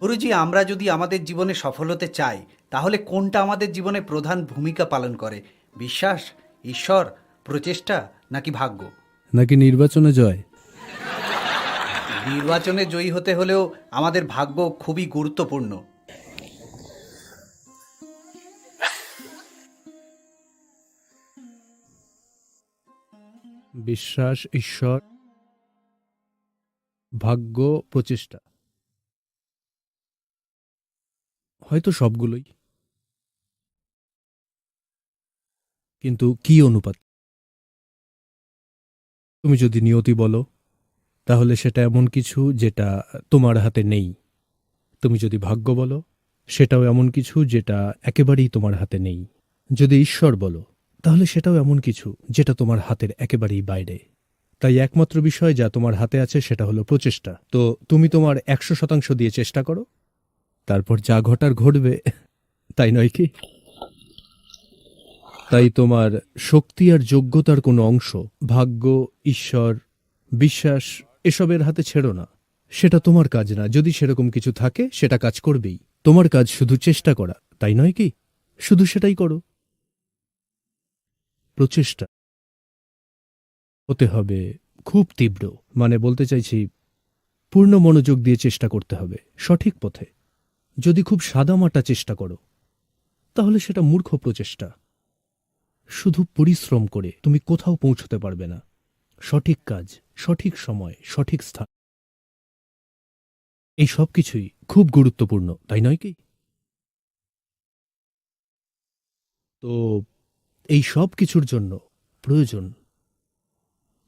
গুরুজি আমরা যদি আমাদের জীবনে সফল হতে চাই তাহলে কোনটা আমাদের জীবনে প্রধান ভূমিকা পালন করে? বিশ্বাস ঈশ্বর প্রচেষ্টা নাকি ভাগ্য? নাকি নির্বাচনে জয়? নির্বাচনে জয়ী হতে হলেও আমাদের ভাগ্য খুবই গুরুত্বপূর্ণ। বিশ্বাস, ঈশ্বর, ভাগ্য, প্রচেষ্টা। হয়তো সবগুলোই। কিন্তু কি অনুপাত? তুমি যদি নিয়তি বলো, তাহলে সেটা এমন কিছু যেটা তোমার হাতে নেই। তুমি যদি ভাগ্য বলো, সেটাও এমন কিছু যেটা একেবারেই তোমার হাতে নেই। যদি ঈশ্বর বলো তাহলে সেটাও এমন কিছু যেটা তোমার হাতের একেবারেই বাইরে। তাই একমাত্র বিষয় যা তোমার হাতে আছে সেটা হলো প্রচেষ্টা। তো তুমি তোমার একশো শতাংশ দিয়ে চেষ্টা করো। তারপর যা ঘটার ঘটবে, তাই নয় কি? তাই তোমার শক্তি আর যোগ্যতার কোনো অংশ, ভাগ্য, ঈশ্বর, বিশ্বাস, এসবের হাতে ছেড়ো না। সেটা তোমার কাজ না। যদি সেরকম কিছু থাকে, সেটা কাজ করবেই। তোমার কাজ শুধু চেষ্টা করা, তাই নয় কি? শুধু সেটাই করো। প্রচেষ্টা হতে হবে। খুব তীব্র। মানে বলতে চাইছি, পূর্ণ মনোযোগ দিয়ে চেষ্টা করতে হবে, সঠিক পথে। যদি খুব সাদামাটা চেষ্টা করো, তাহলে সেটা মূর্খ প্রচেষ্টা। শুধু পরিশ্রম করে তুমি কোথাও পৌঁছতে পারবে না। সঠিক কাজ, সঠিক সময়, সঠিক স্থান। এই সব কিছুই খুব গুরুত্বপূর্ণ, তাই নয় কি? তো এই সব কিছুর জন্য প্রয়োজন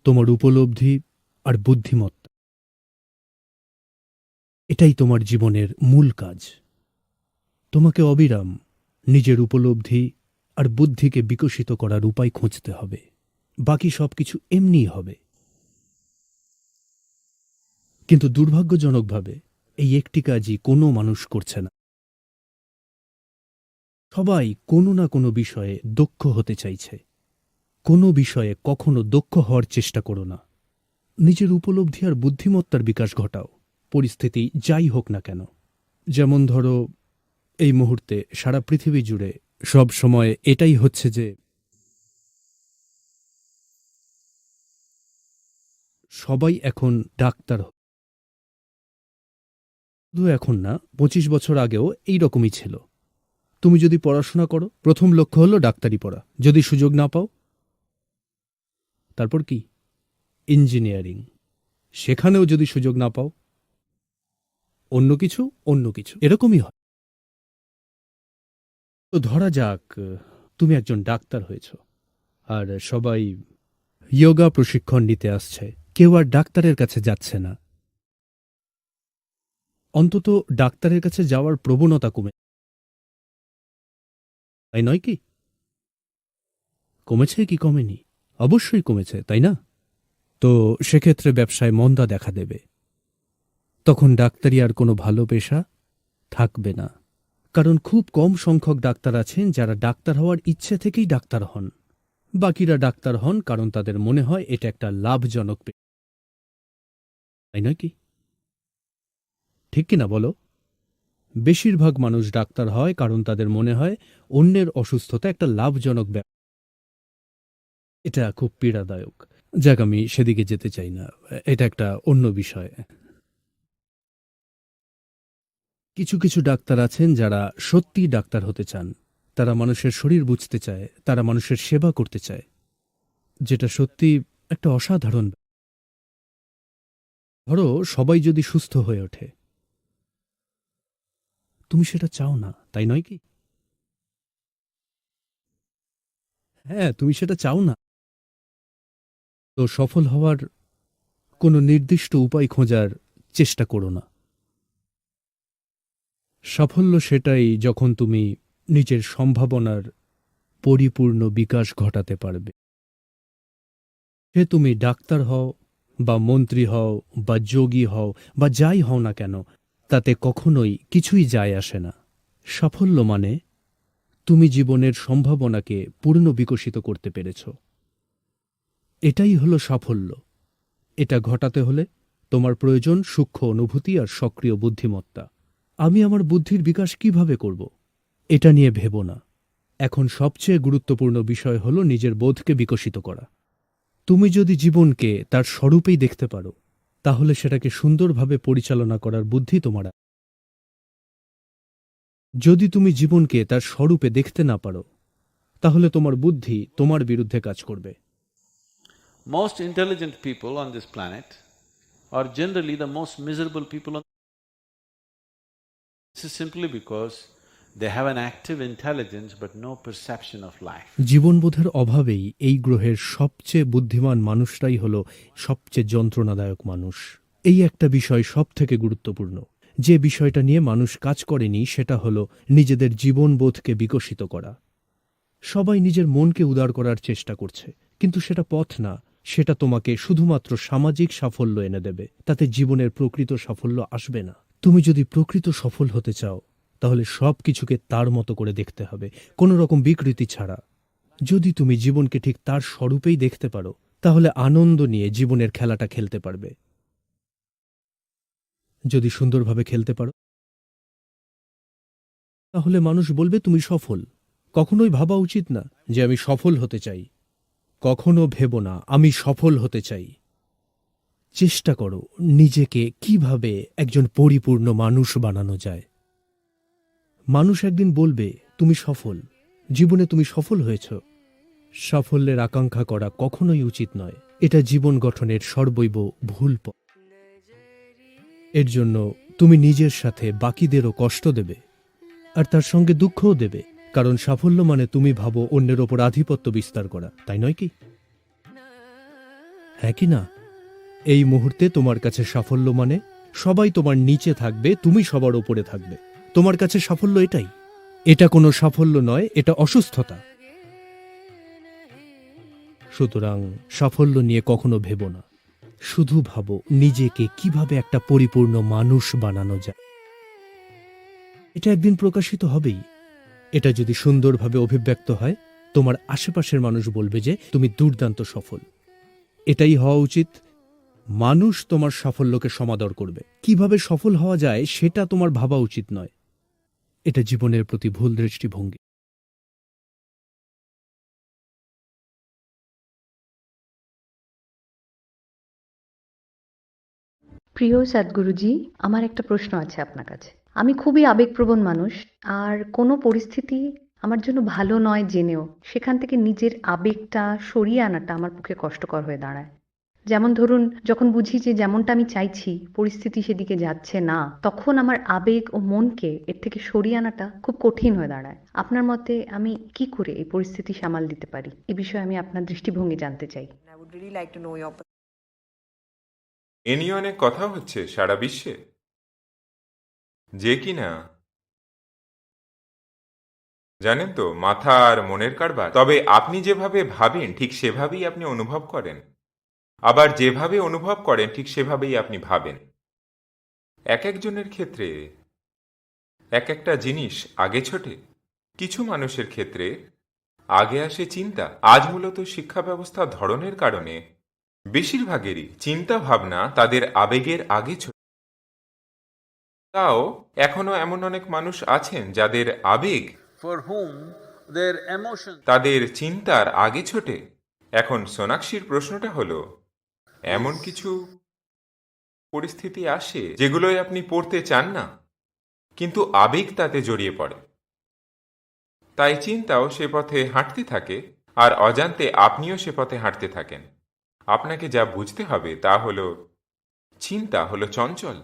তোমার উপলব্ধি আর বুদ্ধিমত্তা। এটাই তোমার জীবনের মূল কাজ। তোমাকে অবিরাম নিজের উপলব্ধি আর বুদ্ধিকে বিকশিত করার উপায় খুঁজতে হবে। বাকি সবকিছু এমনিই হবে। কিন্তু দুর্ভাগ্যজনকভাবে এই একটি কাজই কোনো মানুষ করছে না। সবাই কোনো না কোনো বিষয়ে দক্ষ হতে চাইছে। কোনো বিষয়ে কখনো দক্ষ হওয়ার চেষ্টা করো না। নিজের উপলব্ধি আর বুদ্ধিমত্তার বিকাশ ঘটাও। পরিস্থিতি যাই হোক না কেন। যেমন ধরো, এই মুহূর্তে সারা পৃথিবী জুড়ে সব সময় এটাই হচ্ছে যে সবাই এখন ডাক্তার শুধু এখন না, পঁচিশ বছর আগেও এই রকমই ছিল। তুমি যদি পড়াশোনা করো, প্রথম লক্ষ্য হলো ডাক্তারি পড়া। যদি সুযোগ না পাও, তারপর কি? ইঞ্জিনিয়ারিং। সেখানেও যদি সুযোগ না পাও, অন্য কিছু অন্য কিছু। এরকমই হয়। তো ধরা যাক, তুমি একজন ডাক্তার হয়েছ, আর সবাই যোগা প্রশিক্ষণ নিতে আসছে। কেউ আর ডাক্তারের কাছে যাচ্ছে না। অন্তত ডাক্তারের কাছে যাওয়ার প্রবণতা কমে তাই নয় কি? কমেছে কি কমেনি? অবশ্যই কমেছে, তাই না? তো সেক্ষেত্রে ব্যবসায় মন্দা দেখা দেবে। তখন ডাক্তারি আর কোনো ভালো পেশা থাকবে না। কারণ খুব কম সংখ্যক ডাক্তার আছেন যারা ডাক্তার হওয়ার ইচ্ছে থেকেই ডাক্তার হন। বাকিরা ডাক্তার হন কারণ তাদের মনে হয় এটা একটা লাভজনক তাই নয় কি? ঠিক কিনা বলো? বেশিরভাগ মানুষ ডাক্তার হয় কারণ তাদের মনে হয় অন্যের অসুস্থতা একটা লাভজনক ব্যাপার। এটা খুব পীড়াদায়ক। যাক, আমি সেদিকে যেতে চাই না। এটা একটা অন্য বিষয়। কিছু কিছু ডাক্তার আছেন যারা সত্যি ডাক্তার হতে চান। তারা মানুষের শরীর বুঝতে চায়, তারা মানুষের সেবা করতে চায়। যেটা সত্যি একটা অসাধারণ ধরো, সবাই যদি সুস্থ হয়ে ওঠে তুমি সেটা চাও না, তাই নয় কি? হ্যাঁ তুমি সেটা চাও না। তো সফল হওয়ার কোনো নির্দিষ্ট উপায় খোঁজার চেষ্টা করো না। সাফল্য সেটাই যখন তুমি নিজের সম্ভাবনার পরিপূর্ণ বিকাশ ঘটাতে পারবে। সে তুমি ডাক্তার হও বা মন্ত্রী হও বা যোগী হও বা যাই হও না কেন তাতে কখনোই কিছুই যায় আসে না। সাফল্য মানে তুমি জীবনের সম্ভাবনাকে পূর্ণ বিকশিত করতে পেরেছ। এটাই হলো সাফল্য। এটা ঘটাতে হলে তোমার প্রয়োজন সূক্ষ্ম অনুভূতি আর সক্রিয় বুদ্ধিমত্তা। আমি আমার বুদ্ধির বিকাশ কীভাবে করব? এটা নিয়ে ভেব না। এখন সবচেয়ে গুরুত্বপূর্ণ বিষয় হল নিজের বোধকে বিকশিত করা। তুমি যদি জীবনকে তার স্বরূপেই দেখতে পারো তাহলে সেটাকে সুন্দরভাবে পরিচালনা করার বুদ্ধি তোমার যদি তুমি জীবনকে তার স্বরূপে দেখতে না পারো, তাহলে তোমার বুদ্ধি তোমার বিরুদ্ধে কাজ করবে। Most intelligent people on this planet R generally the most miserable people on simply because জীবনবোধের অভাবেই এই গ্রহের সবচেয়ে বুদ্ধিমান মানুষরাই হল সবচেয়ে যন্ত্রণাদায়ক মানুষ। এই একটা বিষয় সব থেকে গুরুত্বপূর্ণ। যে বিষয়টা নিয়ে মানুষ কাজ করেনি, সেটা হল নিজেদের জীবনবোধকে বিকশিত করা। সবাই নিজের মনকে উদার করার চেষ্টা করছে, কিন্তু সেটা পথ না। সেটা তোমাকে শুধুমাত্র সামাজিক সাফল্য এনে দেবে। তাতে জীবনের প্রকৃত সাফল্য আসবে না। তুমি যদি প্রকৃত সফল হতে চাও তাহলে সব কিছুকে তার মতো করে দেখতে হবে। কোনো রকম বিকৃতি ছাড়া। যদি তুমি জীবনকে ঠিক তার স্বরূপেই দেখতে পারো, তাহলে আনন্দ নিয়ে জীবনের খেলাটা খেলতে পারবে। যদি সুন্দরভাবে খেলতে পারো, তাহলে মানুষ বলবে, তুমি সফল। কখনোই ভাবা উচিত না যে আমি সফল হতে চাই। কখনো ভেব না, আমি সফল হতে চাই। চেষ্টা করো নিজেকে কীভাবে একজন পরিপূর্ণ মানুষ বানানো যায়। মানুষ একদিন বলবে, তুমি সফল। জীবনে তুমি সফল হয়েছ। সাফল্যের আকাঙ্ক্ষা করা কখনোই উচিত নয়। এটা জীবন গঠনের সর্বৈব ভুল পথ। এর জন্য তুমি নিজের সাথে বাকিদেরও কষ্ট দেবে আর তার সঙ্গে দুঃখও দেবে। কারণ সাফল্য মানে তুমি ভাবো অন্যের ওপর আধিপত্য বিস্তার করা, তাই নয় কি? হ্যাঁ কি না? এই মুহূর্তে তোমার কাছে সাফল্য মানে সবাই তোমার নিচে থাকবে, তুমি সবার ওপরে থাকবে। তোমার কাছে সাফল্য এটাই? এটা কোনো সাফল্য নয়, এটা অসুস্থতা। সুতরাং সাফল্য নিয়ে কখনো ভেবো না। শুধু ভাবো নিজেকে কীভাবে একটা পরিপূর্ণ মানুষ বানানো যায়। এটা একদিন প্রকাশিত হবেই। এটা যদি সুন্দরভাবে অভিব্যক্ত হয়, তোমার আশেপাশের মানুষ বলবে যে তুমি দুর্দান্ত সফল। এটাই হওয়া উচিত। মানুষ তোমার সাফল্যকে সমাদর করবে। কীভাবে সফল হওয়া যায়, সেটা তোমার ভাবা উচিত নয়। এটা জীবনের প্রতি ভুল দৃষ্টিভঙ্গি। প্রিয় সদ্গুরুজি, আমার একটা প্রশ্ন আছে আপনার কাছে। আমি খুবই আবেগপ্রবণ মানুষ, আর কোনো পরিস্থিতি আমার জন্য ভালো নয় জেনেও, সেখান থেকে নিজের আবেগটা সরিয়ে আনাটা আমার পক্ষে কষ্টকর হয়ে দাঁড়ায়। যেমন ধরুন যখন বুঝি যে যেমনটা আমি চাইছি পরিস্থিতি সেদিকে যাচ্ছে না তখন আমার আবেগ ও মনকে এর থেকে সরিয়ে আনাটা খুব কঠিন হয়ে দাঁড়ায়। আপনার মতে আমি কি করে এই পরিস্থিতি সামাল দিতে পারি? এ বিষয়ে আমি আপনার দৃষ্টিভঙ্গি জানতে চাই। এ নিয়ে অনেক কথা হচ্ছে সারা বিশ্বে। যে কিনা। জানেন তো মাথা আর মনের কারবার। তবে আপনি যেভাবে ভাবেন ঠিক সেভাবেই আপনি অনুভব করেন। আবার যেভাবে অনুভব করেন ঠিক সেভাবেই আপনি ভাবেন। এক একজনের ক্ষেত্রে এক একটা জিনিস আগে ছোটে কিছু মানুষের ক্ষেত্রে আগে আসে চিন্তা। আজ মূলত শিক্ষা ব্যবস্থার ধরনের কারণে বেশিরভাগেরই চিন্তা ভাবনা তাদের আবেগের আগে ছোট। তাও এখনও এমন অনেক মানুষ আছেন যাদের আবেগ তাদের চিন্তার আগে ছোটে। এখন সোনাক্ষীর প্রশ্নটা হলো এমন কিছু পরিস্থিতি আসে যেগুলোই আপনি পড়তে চান না, কিন্তু আবেগ তাতে জড়িয়ে পড়ে। তাই চিন্তাও সে পথে হাঁটতে থাকে আর অজান্তে আপনিও সে পথে হাঁটতে থাকেন। আপনাকে যা বুঝতে হবে তা হলো, চিন্তা হলো চঞ্চল।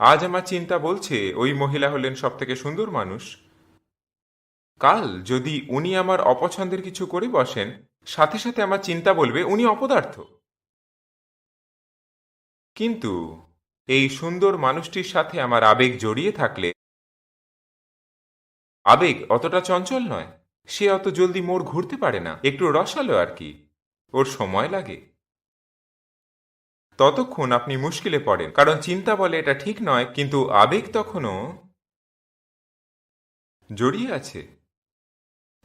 আজ আমার চিন্তা বলছে, ওই মহিলা হলেন সব থেকে সুন্দর মানুষ। কাল যদি উনি আমার অপছন্দের কিছু করে বসেন, সাথে সাথে আমার চিন্তা বলবে, উনি অপদার্থ। কিন্তু এই সুন্দর মানুষটির সাথে আমার আবেগ জড়িয়ে থাকলে, আবেগ অতটা চঞ্চল নয়। সে অত জলদি মোড় ঘুরতে পারে না। একটু রসালো আর কি। ওর সময় লাগে। ততক্ষণ আপনি মুশকিলে পড়েন। কারণ চিন্তা বলে এটা ঠিক নয়, কিন্তু আবেগ তখনও জড়িয়ে আছে।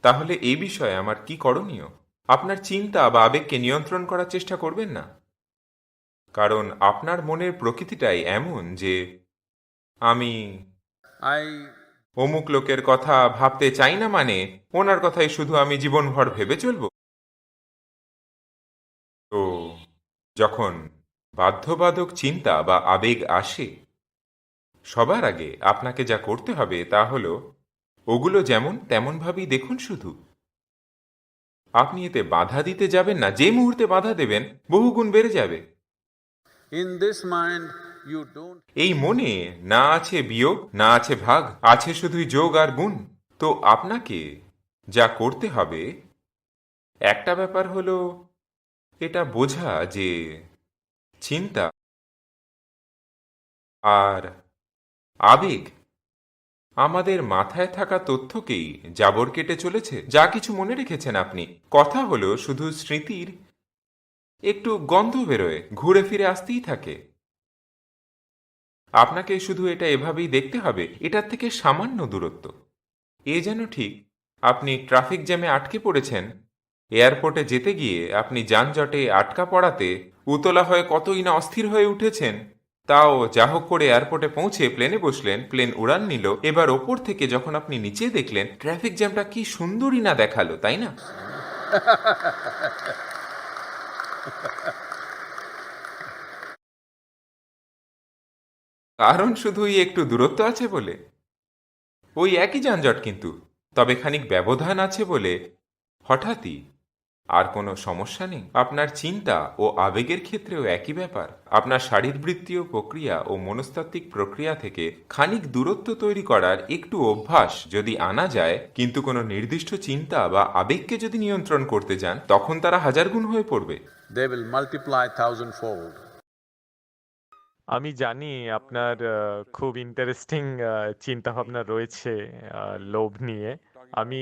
তাহলে এই বিষয়ে আমার কি করণীয়? আপনার চিন্তা বা আবেগকে নিয়ন্ত্রণ করার চেষ্টা করবেন না? কারণ আপনার মনের প্রকৃতিটাই এমন যে আমি I অমুক লোকের কথা ভাবতে চাই না মানে ওনার কথাই শুধু আমি জীবনভর ভেবে চলব। তো যখন বাধ্যবাধক চিন্তা বা আবেগ আসে সবার আগে আপনাকে যা করতে হবে তা হল ওগুলো যেমন তেমনভাবেই দেখুন শুধু। আপনি এতে বাধা দিতে যাবেন না যে মুহূর্তে বাধা দেবেন বহুগুণ বেড়ে যাবে। এই মনে না আছে বিয়োগ, না আছে ভাগ, আছে শুধুই যোগ আর গুণ। তো আপনাকে যা করতে হবে, একটা ব্যাপার হলো এটা বোঝা যে চিন্তা আর আবেগ আমাদের মাথায় থাকা তথ্যকেই জাবর কেটে চলেছে। যা কিছু মনে রেখেছেন আপনি। কথা হলো শুধু স্মৃতির একটু গন্ধ বেরোয়, ঘুরে ফিরে আসতেই থাকে। আপনাকে শুধু এটা এভাবেই দেখতে হবে, এটার থেকে সামান্য দূরত্ব। এ যেন ঠিক, আপনি ট্রাফিক জ্যামে আটকে পড়েছেন, এয়ারপোর্টে যেতে গিয়ে আপনি যানজটে আটকা পড়াতে উতলা হয়ে কতই না অস্থির হয়ে উঠেছেন, তাও যা হোক করে এয়ারপোর্টে পৌঁছে প্লেনে বসলেন, প্লেন উড়ান নিল, এবার ওপর থেকে যখন আপনি নিচে দেখলেন, ট্রাফিক জ্যামটা কি সুন্দরই না দেখাল, তাই না? কারণ শুধুই একটু দূরত্ব আছে বলে? ওই একই যানজট কিন্তু, তবে খানিক ব্যবধান আছে বলে হঠাৎই। আর কোনো সমস্যা নেই? আপনার চিন্তা ও আবেগের ক্ষেত্রেও একই ব্যাপার। আপনার শারীরবৃত্তীয় প্রক্রিয়া ও মনস্তাত্ত্বিক প্রক্রিয়া থেকে খানিক দূরত্ব তৈরি করার একটু অভ্যাস যদি আনা যায়, কিন্তু কোনো নির্দিষ্ট চিন্তা বা আবেগকে যদি নিয়ন্ত্রণ করতে যান, তখন তারা হাজার গুণ হয়ে পড়বে। They will multiply thousandfold. আমি জানি আপনার খুব ইন্টারেস্টিং চিন্তাভাবনা রয়েছে লোভ নিয়ে। আমি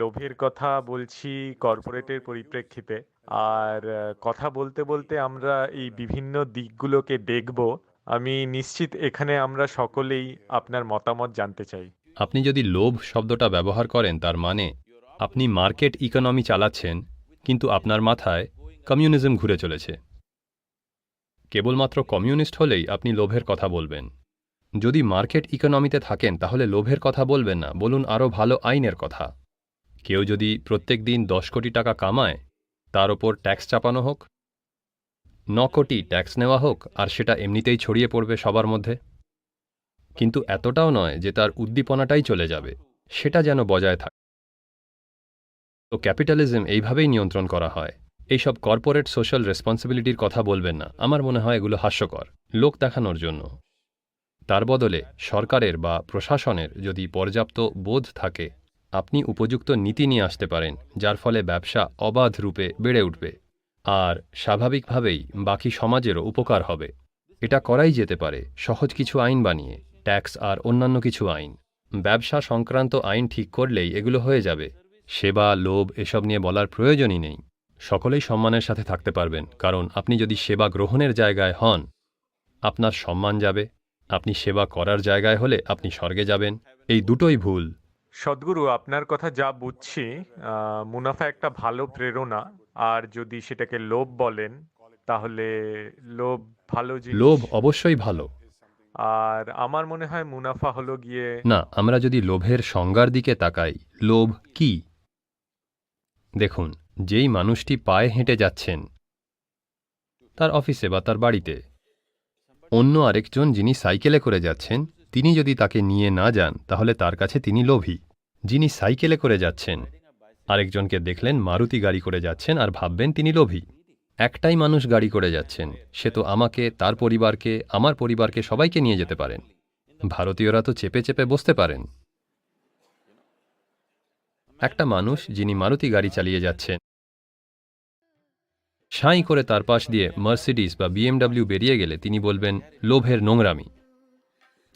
লোভের কথা বলছি কর্পোরেটের পরিপ্রেক্ষিতে। আর কথা বলতে বলতে আমরা এই বিভিন্ন দিকগুলোকে দেখব। আমি নিশ্চিত এখানে আমরা সকলেই আপনার মতামত জানতে চাই। আপনি যদি লোভ শব্দটা ব্যবহার করেন তার মানে আপনি মার্কেট ইকোনমি চালাচ্ছেন কিন্তু আপনার মাথায় কমিউনিজম ঘুরে চলেছে। কেবলমাত্র কমিউনিস্ট হলেই আপনি লোভের কথা বলবেন। যদি মার্কেট ইকোনমিতে থাকেন, তাহলে লোভের কথা বলবেন না, বলুন আরও ভালো আইনের কথা। কেউ যদি প্রত্যেক দিন দশ কোটি টাকা কামায়, তার ওপর ট্যাক্স চাপানো হোক, ন কোটি ট্যাক্স নেওয়া হোক, আর সেটা এমনিতেই ছড়িয়ে পড়বে সবার মধ্যে। কিন্তু এতটাও নয় যে তার উদ্দীপনাটাই চলে যাবে, সেটা যেন বজায় থাকে। তো ক্যাপিটালিজম এইভাবেই নিয়ন্ত্রণ করা হয়। এইসব কর্পোরেট সোশ্যাল রেসপন্সিবিলিটির কথা বলবেন না। আমার মনে হয় এগুলো হাস্যকর, লোক দেখানোর জন্য। তার বদলে সরকারের বা প্রশাসনের যদি পর্যাপ্ত বোধ থাকে, আপনি উপযুক্ত নীতি নিয়ে আসতে পারেন, যার ফলে ব্যবসা অবাধ রূপে বেড়ে উঠবে আর স্বাভাবিকভাবেই বাকি সমাজেরও উপকার হবে। এটা করাই যেতে পারে, সহজ কিছু আইন বানিয়ে, ট্যাক্স আর অন্যান্য কিছু আইন। ব্যবসা সংক্রান্ত আইন ঠিক করলেই এগুলো হয়ে যাবে। সেবা, লোভ, এসব নিয়ে বলার প্রয়োজনই নেই। সকলেই সম্মানের সাথে থাকতে পারবেন কারণ আপনি যদি সেবা গ্রহণের জায়গায় হন আপনার সম্মান যাবে। আপনি সেবা করার জায়গায় হলে আপনি স্বর্গে যাবেন। এই দুটোই ভুল। সদ্গুরু আপনার কথা যা বুঝছি মুনাফা একটা ভালো প্রেরণা। আর যদি সেটাকে লোভ বলেন তাহলে লোভ ভালো লোভ অবশ্যই ভালো। আর আমার মনে হয় মুনাফা হলো গিয়ে না আমরা যদি লোভের সংজ্ঞার দিকে তাকাই লোভ কি? দেখুন যেই মানুষটি পায়ে হেঁটে যাচ্ছেন, তার অফিসে বা তার বাড়িতে। অন্য আরেকজন যিনি সাইকেলে করে যাচ্ছেন, তিনি যদি তাকে নিয়ে না যান, তাহলে তার কাছে তিনি লোভী। যিনি সাইকেলে করে যাচ্ছেন, আরেকজনকে দেখলেন মারুতি গাড়ি করে যাচ্ছেন আর ভাববেন তিনি লোভী। একটাই মানুষ গাড়ি করে যাচ্ছেন, সে তো আমাকে, তার পরিবারকে, আমার পরিবারকে সবাইকে নিয়ে যেতে পারেন। ভারতীয়রা তো চেপে চেপে বসতে পারেন। একটা মানুষ যিনি মারুতি গাড়ি চালিয়ে যাচ্ছেন। সাঁই করে তার পাশ দিয়ে মার্সিডিস বা বিএমডাব্লিউ বেরিয়ে গেলে তিনি বলবেন, লোভের নোংরামি।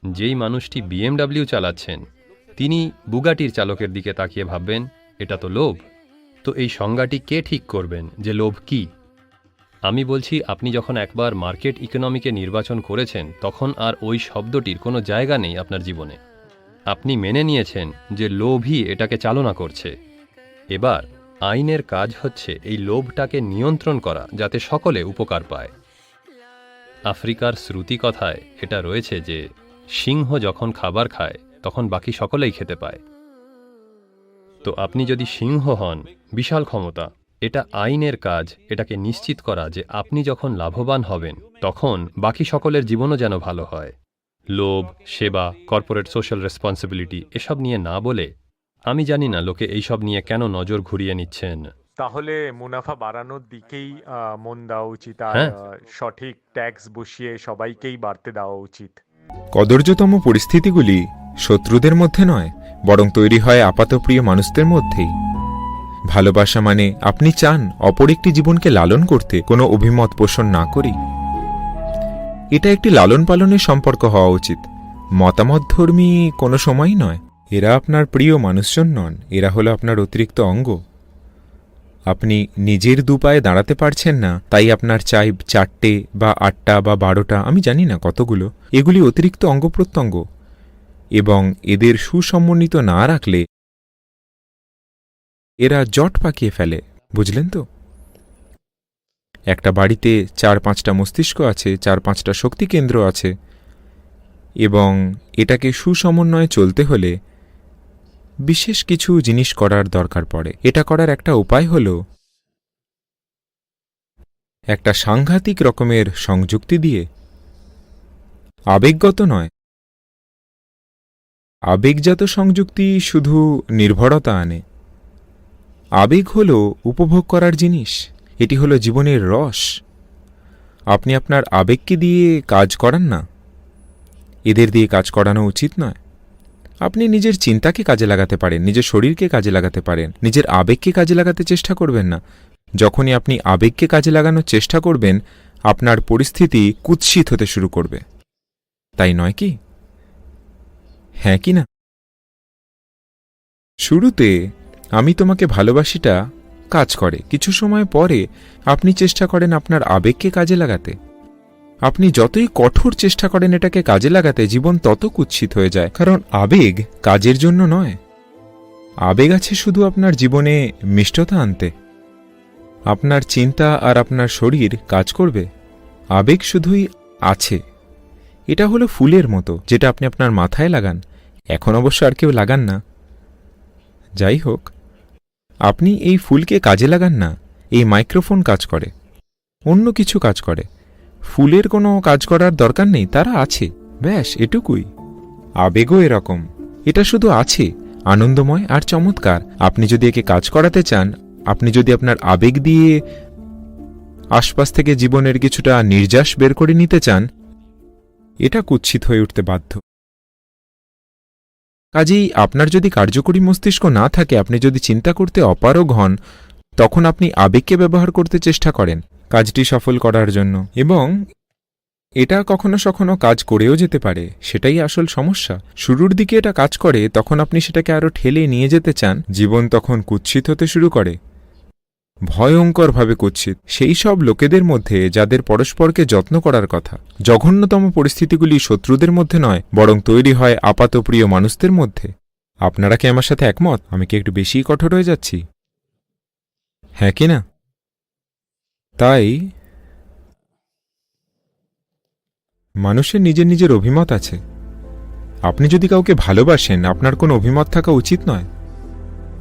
যেই মানুষটি বিএমডাব্লিউ চালাচ্ছেন, তিনি বুগাটির চালকের দিকে তাকিয়ে ভাববেন, এটা তো লোভ। তো এই সংজ্ঞাটি কে ঠিক করবেন যে লোভ কি? আমি বলছি, আপনি যখন একবার মার্কেট ইকোনমিকে নির্বাচন করেছেন, তখন আর ওই শব্দটির কোনো জায়গা নেই আপনার জীবনে। আপনি মেনে নিয়েছেন যে লোভই এটাকে চালনা করছে। এবার আইনের কাজ হচ্ছে এই লোভটাকে নিয়ন্ত্রণ করা, যাতে সকলে উপকার পায়। আফ্রিকার শ্রুতি কথায় এটা রয়েছে যে, সিংহ যখন খাবার খায়, তখন বাকি সকলেই খেতে পায়। তো আপনি যদি সিংহ হন, বিশাল ক্ষমতা, এটা আইনের কাজ, এটাকে নিশ্চিত করা যে আপনি যখন লাভবান হবেন, তখন বাকি সকলের জীবনও যেন ভালো হয়। লোভ সেবা কর্পোরেট সোশ্যাল রেসপন্সিবিলিটি এসব নিয়ে না বলে আমি জানি না লোকে এইসব নিয়ে কেন নজর ঘুরিয়ে নিচ্ছেন। তাহলে মুনাফা বাড়ানোর দিকেই আহ, মন দেওয়া উচিত আর হ্যাঁ। সঠিক ট্যাক্স বসিয়ে সবাইকেই বাড়তে দেওয়া উচিত। কদর্যতম পরিস্থিতিগুলি শত্রুদের মধ্যে নয় বরং তৈরি হয় আপাতপ্রিয় মানুষদের মধ্যেই। ভালোবাসা মানে আপনি চান অপর একটি জীবনকে লালন করতে কোনো অভিমত পোষণ না করি। এটা একটি লালন পালনের সম্পর্ক হওয়া উচিত। মতামতধর্মী কোনো সময়ই নয়। এরা আপনার প্রিয় মানুষজন নন। এরা হলো আপনার অতিরিক্ত অঙ্গ। আপনি নিজের দুপায়ে দাঁড়াতে পারছেন না, তাই আপনার চাই চারটে বা আটটা বা বারোটা, আমি জানি না কতগুলো, এগুলি অতিরিক্ত অঙ্গ প্রত্যঙ্গ। এবং এদের সুসমন্বিত না রাখলে এরা জট পাকিয়ে ফেলে, বুঝলেন তো? একটা বাড়িতে চার পাঁচটা মস্তিষ্ক আছে, চার পাঁচটা শক্তি কেন্দ্র আছে। এবং এটাকে সুসমন্বয়ে চলতে হলে বিশেষ কিছু জিনিস করার দরকার পড়ে। এটা করার একটা উপায় হল একটা সাংঘাতিক রকমের সংযুক্তি দিয়ে। আবেগগত নয়। আবেগজাত সংযুক্তি শুধু নির্ভরতা আনে। আবেগ হল উপভোগ করার জিনিস। এটি হলো জীবনের রস। আপনি আপনার আবেগকে দিয়ে কাজ করান না। এদের দিয়ে কাজ করানো উচিত নয়। আপনি নিজের চিন্তাকে কাজে লাগাতে পারেন, নিজের শরীরকে কাজে লাগাতে পারেন, নিজের আবেগকে কাজে লাগাতে চেষ্টা করবেন না। যখনই আপনি আবেগকে কাজে লাগানোর চেষ্টা করবেন, আপনার পরিস্থিতি কুৎসিত হতে শুরু করবে। তাই নয় কি? হ্যাঁ কি না? শুরুতে আমি তোমাকে ভালোবাসিটা কাজ করে। কিছু সময় পরে আপনি চেষ্টা করেন আপনার আবেগকে কাজে লাগাতে। আপনি যতই কঠোর চেষ্টা করেন এটাকে কাজে লাগাতে, জীবন তত কুৎসিত হয়ে যায়। কারণ আবেগ কাজের জন্য নয়। আবেগ আছে শুধু আপনার জীবনে মিষ্টতা আনতে। আপনার চিন্তা আর আপনার শরীর কাজ করবে। আবেগ শুধুই আছে। এটা হলো ফুলের মতো, যেটা আপনি আপনার মাথায় লাগান। এখন অবশ্য আর কেউ লাগান না। যাই হোক আপনি এই ফুলকে কাজে লাগান না, এই মাইক্রোফোন কাজ করে। অন্য কিছু কাজ করে। ফুলের কোনো কাজ করার দরকার নেই, তারা আছে। ব্যাস, এটুকুই। আবেগও এরকম। এটা শুধু আছে, আনন্দময় আর চমৎকার। আপনি যদি একে কাজ করাতে চান, আপনি যদি আপনার আবেগ দিয়ে আশপাশ থেকে জীবনের কিছুটা নির্যাস বের করে নিতে চান, এটা কুৎসিত হয়ে উঠতে বাধ্য। কাজেই আপনার যদি কার্যকরী মস্তিষ্ক না থাকে, আপনি যদি চিন্তা করতে অপারগ হন, তখন আপনি আবেগকে ব্যবহার করতে চেষ্টা করেন কাজটি সফল করার জন্য। এবং এটা কখনো সখনো কাজ করেও যেতে পারে, সেটাই আসল সমস্যা। শুরুর দিকে এটা কাজ করে, তখন আপনি সেটাকে আরও ঠেলে নিয়ে যেতে চান, জীবন তখন কুৎসিত হতে শুরু করে। ভয়ঙ্করভাবে কুৎসিত। সেই সব লোকেদের মধ্যে যাদের পরস্পরকে যত্ন করার কথা। জঘন্যতম পরিস্থিতিগুলি শত্রুদের মধ্যে নয়, বরং তৈরি হয় আপাতপ্রিয় মানুষদের মধ্যে। আপনারা কি আমার সাথে একমত? আমি কি একটু বেশি কঠোর হয়ে যাচ্ছি? হ্যাঁ কি না? তাই মানুষের নিজের নিজের অভিমত আছে। আপনি যদি কাউকে ভালোবাসেন, আপনার কোনো অভিমত থাকা উচিত নয়।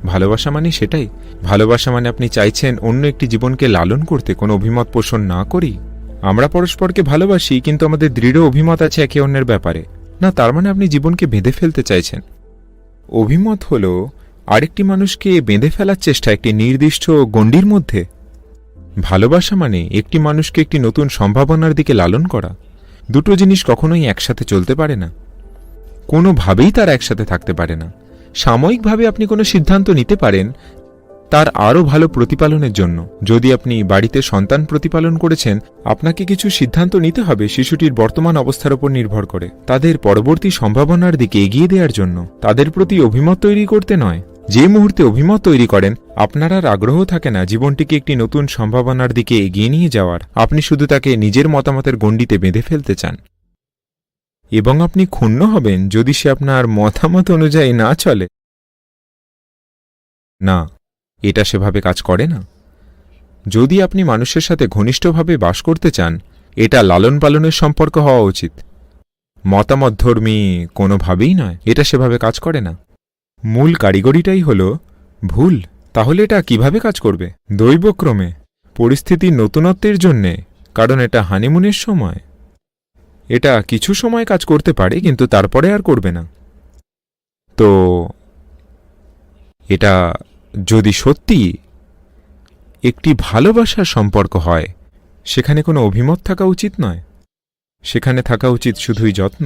ভালোবাসা মানে সেটাই। ভালোবাসা মানে আপনি চাইছেন অন্য একটি জীবনকে লালন করতে, কোনো অভিমত পোষণ না করি। আমরা পরস্পরকে ভালোবাসি, কিন্তু আমাদের দৃঢ় অভিমত আছে একে অন্যের ব্যাপারে। না, তার মানে আপনি জীবনকে বেঁধে ফেলতে চাইছেন। অভিমত হল, আরেকটি মানুষকে বেঁধে ফেলার চেষ্টা একটি নির্দিষ্ট গণ্ডির মধ্যে। ভালোবাসা মানে একটি মানুষকে একটি নতুন সম্ভাবনার দিকে লালন করা। দুটো জিনিস কখনোই একসাথে চলতে পারে না। কোনোভাবেই তারা একসাথে থাকতে পারে না। সাময়িকভাবে আপনি কোনো সিদ্ধান্ত নিতে পারেন, তার আরও ভালো প্রতিপালনের জন্য। যদি আপনি বাড়িতে সন্তান প্রতিপালন করেছেন, আপনাকে কিছু সিদ্ধান্ত নিতে হবে শিশুটির বর্তমান অবস্থার উপর নির্ভর করে, তাদের পরবর্তী সম্ভাবনার দিকে এগিয়ে দেওয়ার জন্য। তাদের প্রতি অভিমত তৈরি করতে নয়। যে মুহূর্তে অভিমত তৈরি করেন, আপনার আর আগ্রহ থাকে না জীবনটিকে একটি নতুন সম্ভাবনার দিকে এগিয়ে নিয়ে যাওয়ার। আপনি শুধু তাকে নিজের মতামতের গণ্ডিতে বেঁধে ফেলতে চান। এবং আপনি ক্ষুণ্ণ হবেন যদি সে আপনার মতামত অনুযায়ী না চলে। না, এটা সেভাবে কাজ করে না। যদি আপনি মানুষের সাথে ঘনিষ্ঠভাবে বাস করতে চান, এটা লালন পালনের সম্পর্ক হওয়া উচিত। মতামতধর্মী কোনোভাবেই নয়, এটা সেভাবে কাজ করে না। মূল কারিগরিটাই হল, ভুল, তাহলে এটা কীভাবে কাজ করবে? দৈবক্রমে পরিস্থিতির নতুনত্বের জন্যে, কারণ এটা হানিমুনের সময়। এটা কিছু সময় কাজ করতে পারে, কিন্তু তারপরে আর করবে না। তো এটা যদি সত্যি একটি ভালোবাসার সম্পর্ক হয়, সেখানে কোনো অভিমত থাকা উচিত নয়? সেখানে থাকা উচিত শুধুই যত্ন?